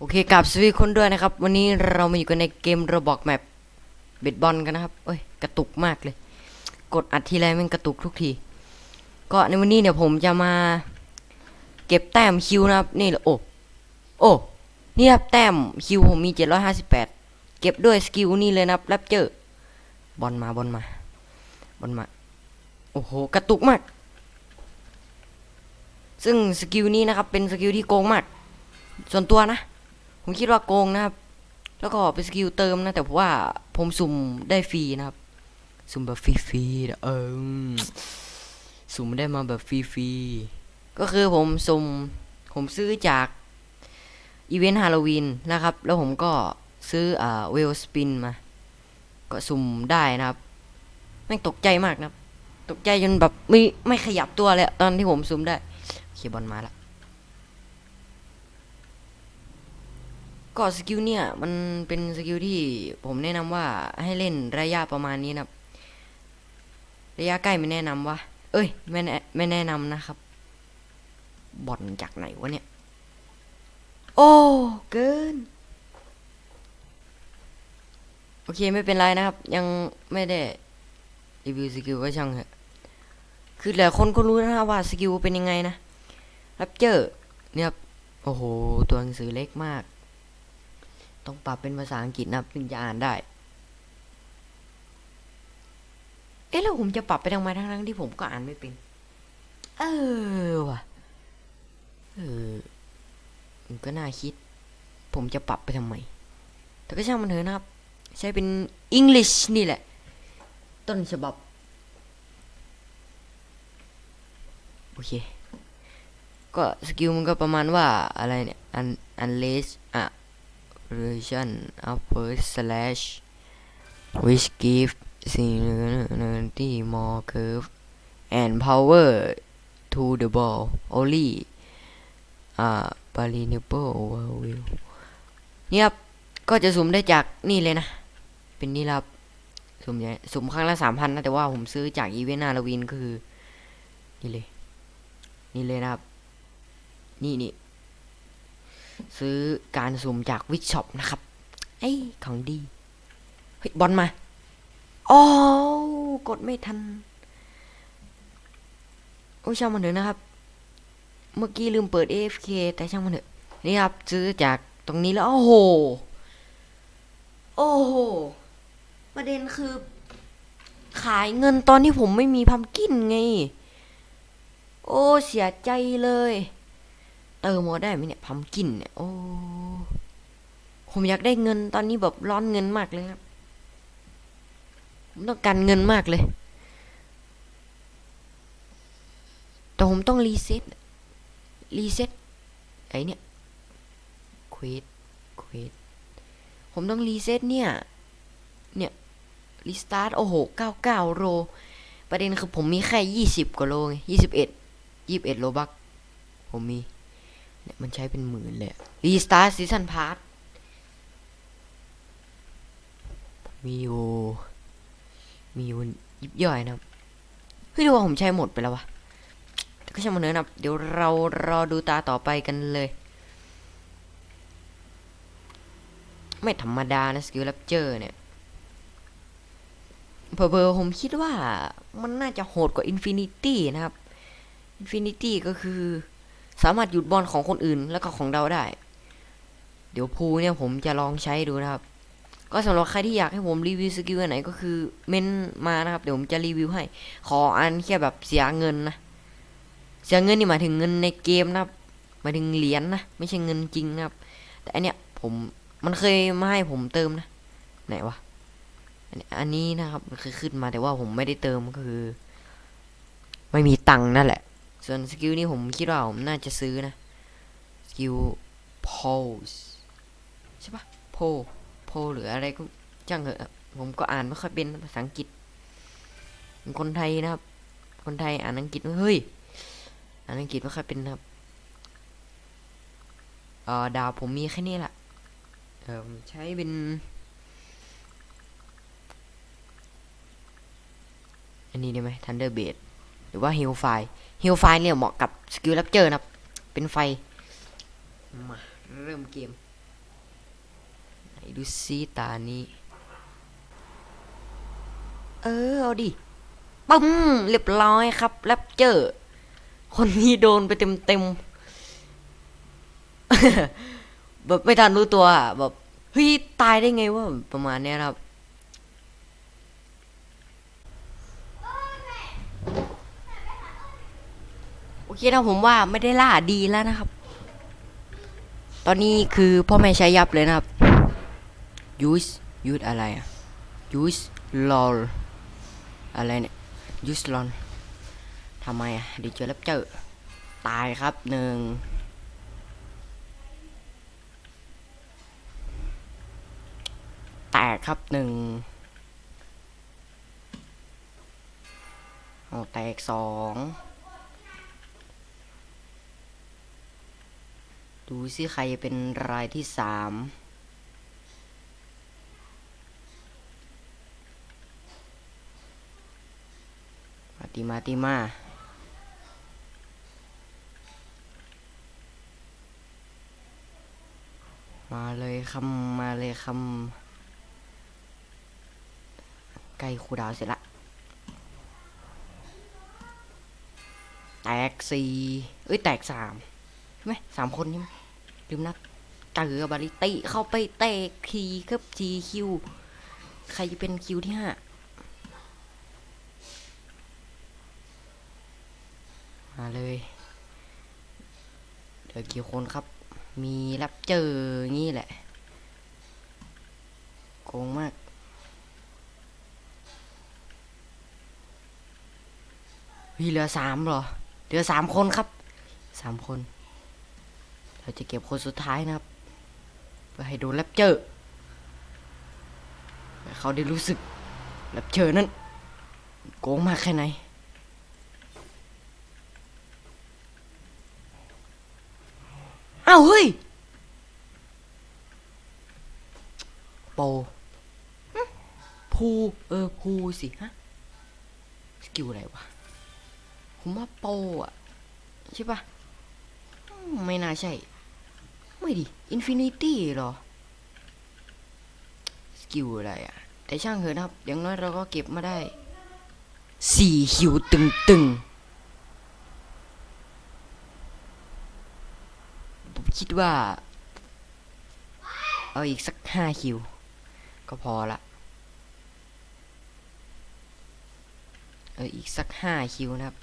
โอเคกับสวีคนด้วยนะครับ วันนี้เรามาอยู่กันในเกมระบอกแมปเบ็ดบอลกันนะครับเอ้ยกระตุกมากเลย กดอัดทีไรมันกระตุกทุกที ก็ในวันนี้เนี่ยผมจะมา เก็บแต้มคิวนะครับ นี่แหละโอ้โอ้นี่ครับแต้มคิวผมมี 758 เก็บด้วยสกิลนี่เลยนะครับแรปเจอร์บอลมาบอลมาบอลมาโอ้โหกระตุกมาก ซึ่งสกิลนี้นะครับเป็นสกิลที่โกงมาก ส่วนตัวนะ ผมคิดว่าโกงนะครับ แล้วก็เป็นสกิลเติมนะ แต่ว่าผมสุ่มได้ฟรีนะครับ สุ่มแบบฟรีๆนะเออสุ่มได้มาแบบฟรีๆก็คือผมสุ่มผมซื้อจากอีเวนต์ฮาโลวีนนะครับ แล้วผมก็ซื้ออ่าเวลสปินมา ก็สุ่มได้นะครับแม่งตกใจมากนะครับ ตกใจจนแบบไม่ไม่ขยับตัวเลยตอนที่ผมสุ่มได้เคบอลมาละ ก็สกิลเนี่ยมันเป็นสกิลที่ผมแนะนำว่าให้เล่นระยะประมาณนี้นะครับ ระยะใกล้ไม่แนะนำว่า เอ้ยไม่แนะไม่แนะนำนะครับ บอลจากไหนวะเนี่ย โอ้เกิน โอเคไม่เป็นไรนะครับ ยังไม่ได้รีวิวสกิลก็ช่างเถอะคือหลายคนก็รู้นะครับว่าสกิลเป็นยังไงนะรับเจอเนี่ยครับโอ้โห ตัวหนังสือเล็กมาก ต้องปรับเป็นภาษาอังกฤษนะครับถึงจะอ่านได้ เอ๊ะแล้วผมจะปรับไปทำไมทั้งๆที่ผมก็อ่านไม่เป็น เออว่ะ เออมันก็น่าคิด ผมจะปรับไปทำไม แต่ก็ช่างมันเถอะนะครับ ใช้เป็น English นี่แหละ ต้นฉบับ โอเค ก็สกิลมันก็ประมาณว่าอะไรเนี่ย un unless อะ version upper slash which give singularity more curve and power to the ball only อ่า balineable overview เนี่ยครับ ก็จะสุ่มได้จากนี่เลยนะ เป็นนี่ครับสุ่มใหญ่สุ่มครั้งละสามพันนะ แต่ว่าผมซื้อจากอีเวนต์ฮาลวีนคือ นี่เลย นี่เลยนะครับ นี่นี่ ซื้อการสุ่มจากวิชช็อปนะครับ ไอ้ของดี เฮ้ย บอลมาอ๋อกดไม่ทัน โอ้ช่างมันเถอะนะครับ เมื่อกี้ลืมเปิด AFK แต่ช่างมันเถอะ นี่ครับ ซื้อจากตรงนี้แล้ว โอ้โห โอ้โห ประเด็นคือ ขายเงินตอนที่ผมไม่มีพัมกินไง โอ้ เสียใจเลย เติมมาได้ไหมเนี่ยพัมกินเนี่ย โอ้ผมอยากได้เงินตอนนี้แบบร้อนเงินมากเลยครับ ผมต้องการเงินมากเลย แต่ผมต้องรีเซ็ตรีเซ็ตไอเนี่ยควสเควสผมต้องรีเซ็ตเนี่ย เนี่ยรีสตาร์ทโอ้โห99โรประเด็นคือผมมีแค่20กว่าโลไง21 21โลบักผมมี เนี่ยมันใช้เป็นหมื่นเลยรีสตาร์ทซีซันพาร์ทมีอยู่มีอยู่ยิบย่อยนะครับเฮ้ยดูว่าผมใช้หมดไปแล้ววะแต่ก็ช่างมันเถอนะครับเดี๋ยวเรารอดูตาต่อไปกันเลย ไม่ธรรมดานะสกิลแรปเจอเนี่ยเพอๆผมคิดว่ามันน่าจะโหดกว่าอินฟินิตี้นะครับอินฟินิตี้ก็คือ สามารถหยุดบอลของคนอื่นแล้วก็ของเราได้ เดี๋ยวภูเนี่ยผมจะลองใช้ดูนะครับ ก็สำหรับใครที่อยากให้ผมรีวิวสกิลไหนก็คือเม้นมานะครับ เดี๋ยวผมจะรีวิวให้ ขออันแค่แบบเสียเงินนะ เสียเงินนี่หมายถึงเงินในเกมนะครับหมายถึงเหรียญนะไม่ใช่เงินจริงนะครับ แต่อันเนี้ยผมมันเคยมาให้ผมเติมนะ ไหนวะอันนี้อันนี้นะครับมันคือขึ้นมาแต่ว่าผมไม่ได้เติมก็คือ ไม่มีตังค์นั่นแหละ ส่วนสกิลนี้ผมคิดว่าผมน่าจะซื้อนะ สกิล pose ใช่ปะ p o p o หรืออะไรก็ช่างเถอะผมก็อ่านไม่ค่อยเป็นภาษาอังกฤษคนไทยนะครับ คนไทยอ่านอังกฤษไม่เฮ้ย อ่านอังกฤษไม่ค่อยเป็นครับเออดาวผมมีแค่นี้แหละเออผมใช้เป็นอันนี้ได้ไหม Thunder b a s หรือว่า Heal Fire Heal Fire เนี่ยเหมาะกับสกิล Rapture นะครับ เป็นไฟ มาเริ่มเกมดูซีตานี้ เออเอาดิปึ้มเรียบร้อยครับแรปเจอร์ คนนี้โดนไปเต็มเต็มๆแบบไม่ทันรู้ตัวอะแบบเฮ้ยตายได้ไงวะประมาณเนี้ยครับ โอเคนะผมว่าไม่ได้ล่าดีแล้วนะครับ ตอนนี้คือพ่อแม่ใช้ยับเลยนะครับ use use อะไรอะ use lol อะไรเนี่ย use lol ทำไมอะดีเจอแล้วเจอตายครับหนึ่งแตกครับหนึ่งเอาแตกสอง ดูสิใครเป็นรายที่สามมาติมาติมามาเลยคำมาเลยคำใกล้ครูดาวเสร็จละแตกสี่เอ้ย แตกสามใช่ไหมสามคนใช่ไหม ลืมนับเจอบาริติเข้าไปเตะคีครับจีคิวใครจะเป็นคิวที่ห้ามาเลยเดี๋ยวกี่คนครับ มีรับเจองี้แหละ โกงมากเฮ้ยเหลือสามเหรอ เหลือสามคนครับสามคน เราจะเก็บคนสุดท้ายนะครับเพื่อให้โดนแรปเจอร์ให้เขาได้รู้สึกแรปเจอร์นั้นโกงมากแค่ไหนอ้าวเฮ้ยโปหึภูเออภูสิฮะสกิลอะไรวะผมว่าโปอะใช่ปะไม่น่าใช่ ไม่ดิอินฟินิตี้หรอ สกิลอะไรอะ่ะ แต่ช่างเถอะนะครับ อย่างน้อยเราก็เก็บมาได้สี่คิวตึงตึงผมคิดว่า เอาอีกสักห้าคิว ก็พอละเอออีกสักห้าคิวนะครับ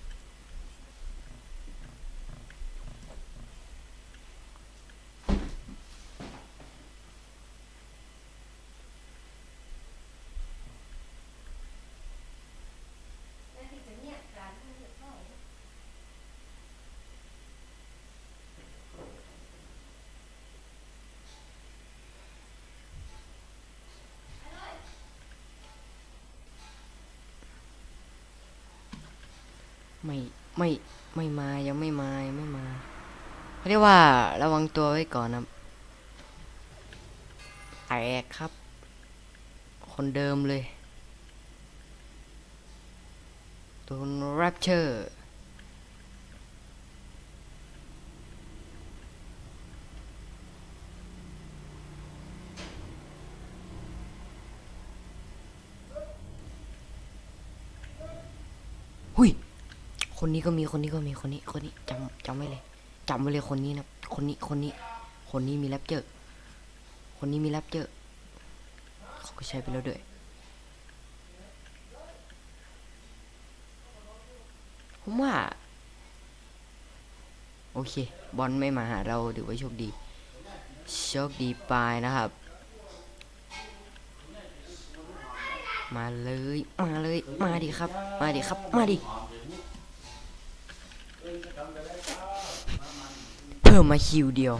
ไม่ไม่ไม่มายังไม่มายังไม่มาเขาเรียกว่าระวังตัวไว้ก่อนนะแตกครับ คนเดิมเลยโดนแรปเชอร์หุย คนนี้ก็มีคนนี้ก็มีคนนี้ คนนี้จำจำไว้เลยจำไว้เลยคนนี้นะคนนี้คนนี้ คนนี้มีแรปเจอร์คนนี้มีแรปเจอร์เขาก็ใช้ไปแล้วด้วยผมว่า โอเค บอลไม่มาหาเราถือว่าโชคดี โชคดีไปนะครับ มาเลย มาเลย มาดิครับ มาดิครับ มาดิ เพิ่มมาคิวเดียว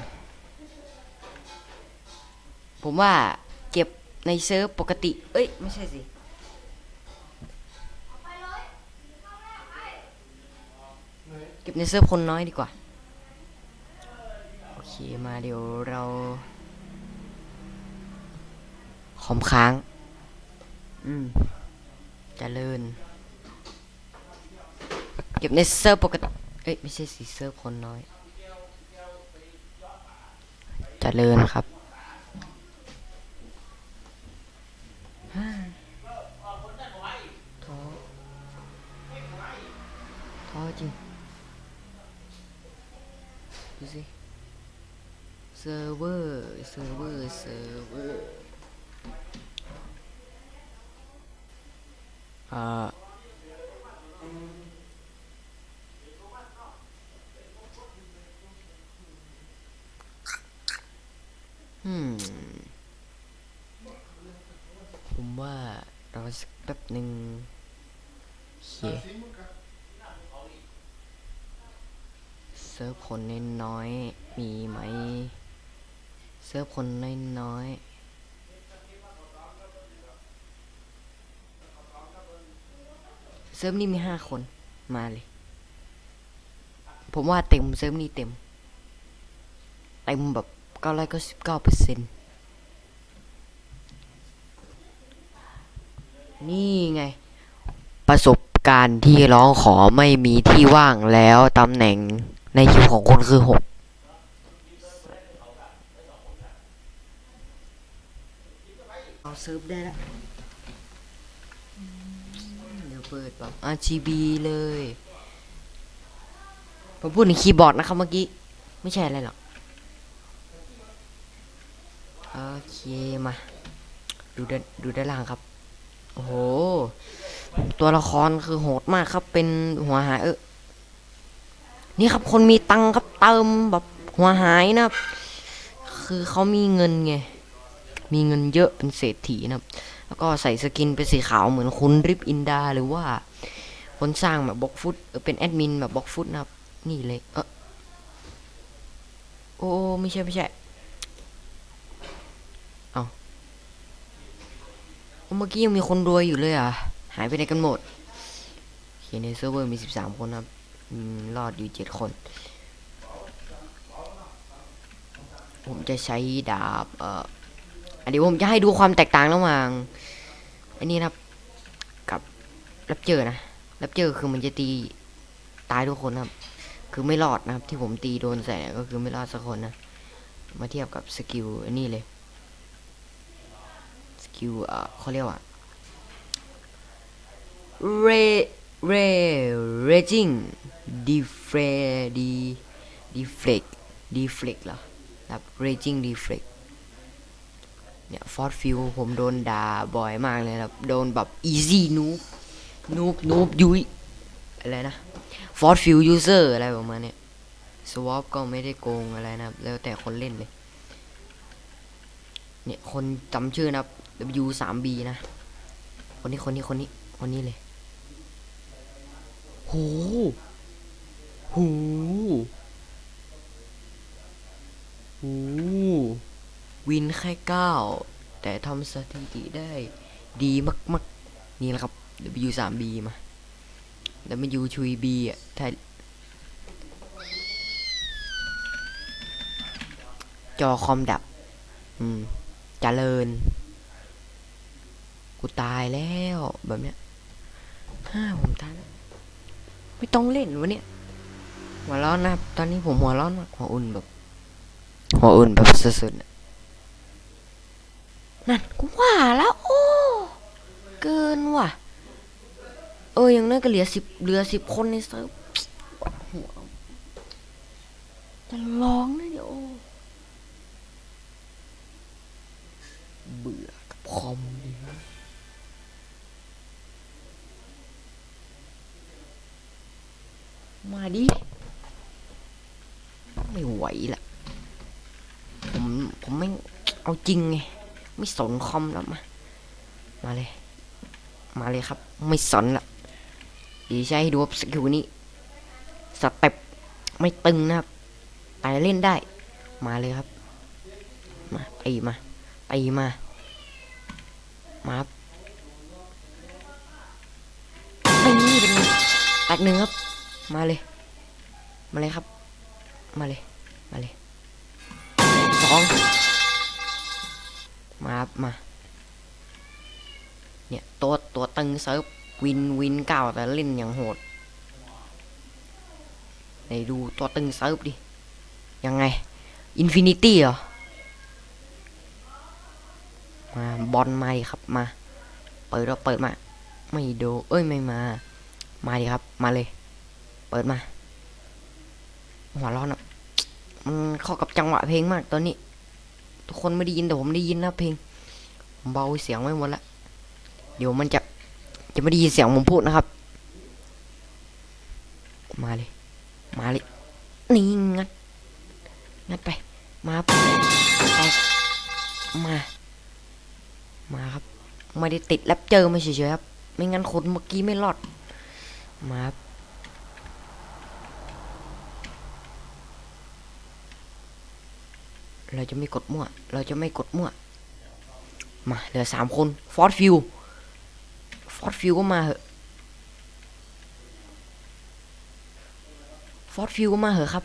ผมว่าเก็บในเซิร์ฟปกติ เอ้ย ไม่ใช่สิ เก็บในเซิร์ฟคนน้อยดีกว่า โอเคมาเดี๋ยวเราคอมค้าง อืมจเจริญ เก็บในเซิร์ฟปกติ เอ้ยไม่ใช่สีเซิร์ฟคนน้อยจะเจริญครับท้อท้อจริง ดูสิ เซิร์ฟเวอร์ เซิร์ฟเวอร์ เซิร์ฟเวอร์ อ่า ผมว่าราสักแป๊บหนึ่งโอเคเซิร์ฟคนน้อยๆมีไหม เซิร์ฟคนน้อยๆเซิร์ฟนี่มีห้าคนมาเลย ผมว่าเต็มเซิร์ฟนี่เต็ม เต็มแบบ ก้าร้อยเก้าสิบเก้าเปอร์เซ็นต์นี่ไง ประสบการณ์ที่ร้องขอไม่มีที่ว่างแล้วตำแหน่งในคิวของคนคือหกเอาเซิร์ฟได้แล้วเดี๋ยวเปิดแบบ RGB เลย ผมพูดในคีย์บอร์ดนะครับเมื่อกี้ ไม่ใช่อะไรหรอก โอเคมา ดูด้านดูด้านล่างครับ โอ้โห ตัวละครคือโหดมากครับ เป็นหัวหายเออนี่ครับคนมีตังค์ครับเติมแบบหัวหายนะครับ คือเขามีเงินไง มีเงินเยอะเป็นเศรษฐีนะครับ แล้วก็ใส่สกินเป็นสีขาวเหมือนคุณริบอินดาหรือว่า คนสร้างแบบบล็อกฟุตเออเป็นแอดมินแบบบล็อกฟุตนะครับ นี่เลย เออโอ้ไม่ใช่ไม่ใช่ เอา เมื่อกี้ยังมีคนรวยอยู่เลยอะ หายไปไหนกันหมดโอเคในเซิร์ฟเวอร์มีสิบสามคนครับรอดอยู่เจ็ดคน ผมจะใช้ดาบ เอ่ออันนี้ผมจะให้ดูความแตกต่างระหว่าง อันนี้นะครับ กับแรปเจอ์นะแรปเจอ์คือมันจะตีตายทุกคนนะครับ คือไม่รอดนะครับ ที่ผมตีโดนใส่ก็คือไม่รอดสักคนนะ มาเทียบกับสกิลอันนี้เลย สกิลเอ่อเขาเรียกว่าเรเรเรจิงดีเฟรดีดีเฟล็กดีเฟล็กเหรอครับเรจิงดีเฟล็กเนี่ยฟอร์ดฟิวผมโดนด่าบ่อยมากเลยครับ โดนแบบอีซี่นูบนูบนูบยุยอะไรนะฟอร์ดฟิวยูเซอร์อะไรประมาณเนี้ยสวอปก็ไม่ได้โกงอะไรนะครับ แล้วแต่คนเล่นเลย เนี่ย คนจำชื่อนะครับ W 3 B นะ คนนี้คนนี้คนนี้คนนี้เลยโหโหโหวินแค่เก้าแต่ทำสถิติได้ดีมากๆ นี่แหละครับ W 3 B มา W ชุย B อะถ้าจอคอมดับ อืมเจริญ กูตายแล้วแบบเนี้ยฮ่าผมตายแล้วไม่ต้องเล่นวะเนี่ยหัวร้อนนะครับตอนนี้ผมหัวร้อนมากหัวอุ่นแบบ หัวอุ่นแบบสุดๆอะนั่นกูว่าแล้ว โอ้เกินว่ะ เอออย่างน้อยก็เหลือสิบเหลือสิบคนในเซิร์ฟหัวจะร้องนะเดี๋ยวเบื่อกับคอม มาดิ ไม่ไหวละผม ผมไม่เอาจริงไง ไม่สนคอมแล้วมา มาเลย มาเลยครับ ไม่สนละดีใช้ให้ดูว่าสกิลนี้ สเต็ปไม่ตึงนะครับ แต่เล่นได้ มาเลยครับ มาตีมาตีมา มาครับไม่นี่เป็นไงแตกหนึ่งครับ มาเลย มาเลยครับ มาเลย มาเลยสองมาครับมา เนี่ย ตัวตัวตึงเซิร์ฟวินวินเก่าแต่เล่นอย่างโหดไหนดูตัวตึงเซิร์ฟดิ ยังไง อินฟินิตี้เหรอ มาบอลมาดิครับมา เปิดแล้วเปิดมา ไม่โด เอ้ยไม่มา มาดิครับ มาเลย เปิดมาหัวร้อนอะมันเข้ากับจังหวะเพลงมากตอนนี้ ทุกคนไม่ได้ยินแต่ผมได้ยินนะเพลงผมเบาเสียงไว้หมดละเดี๋ยวมันจะจะไม่ได้ยินเสียงผมพูดนะครับ มาเลย มาเลยนี่งัดงัดไป มาไปมา มาครับไม่ได้ติดแรปเจอมาเฉยๆครับ ไม่งั้นคนเมื่อกี้ไม่รอด มาครับ เราจะไม่กดมั่ว เราจะไม่กดมั่ว มาเหลือสามคนฟอร์ดฟิวฟอร์ดฟิวก็มาเหอะฟอร์ดฟิวก็มาเหอะครับ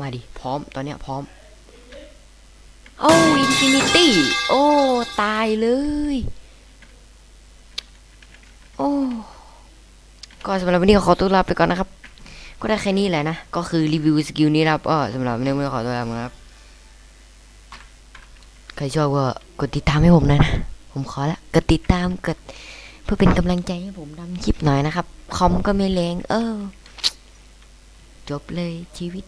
มาดิ พร้อมตอนเนี้ยพร้อม โอ้อินฟินิตี้ โอ้ ตายเลย โอ้ ก็สำหรับวันนี้ขอตัวลาไปก่อนนะครับ ก็ได้แค่นี้แหละนะ ก็คือรีวิวสกิลนี้ครับก็สำหรับเนื้อมือขอตัวลาไปนะครับ ใครชอบก็กดติดตามให้ผมหน่อยนะ ผมขอละ กดติดตาม กด เพื่อเป็นกำลังใจให้ผมทำคลิปหน่อยนะครับ คอมก็ไม่แรง เออ จบเลยชีวิต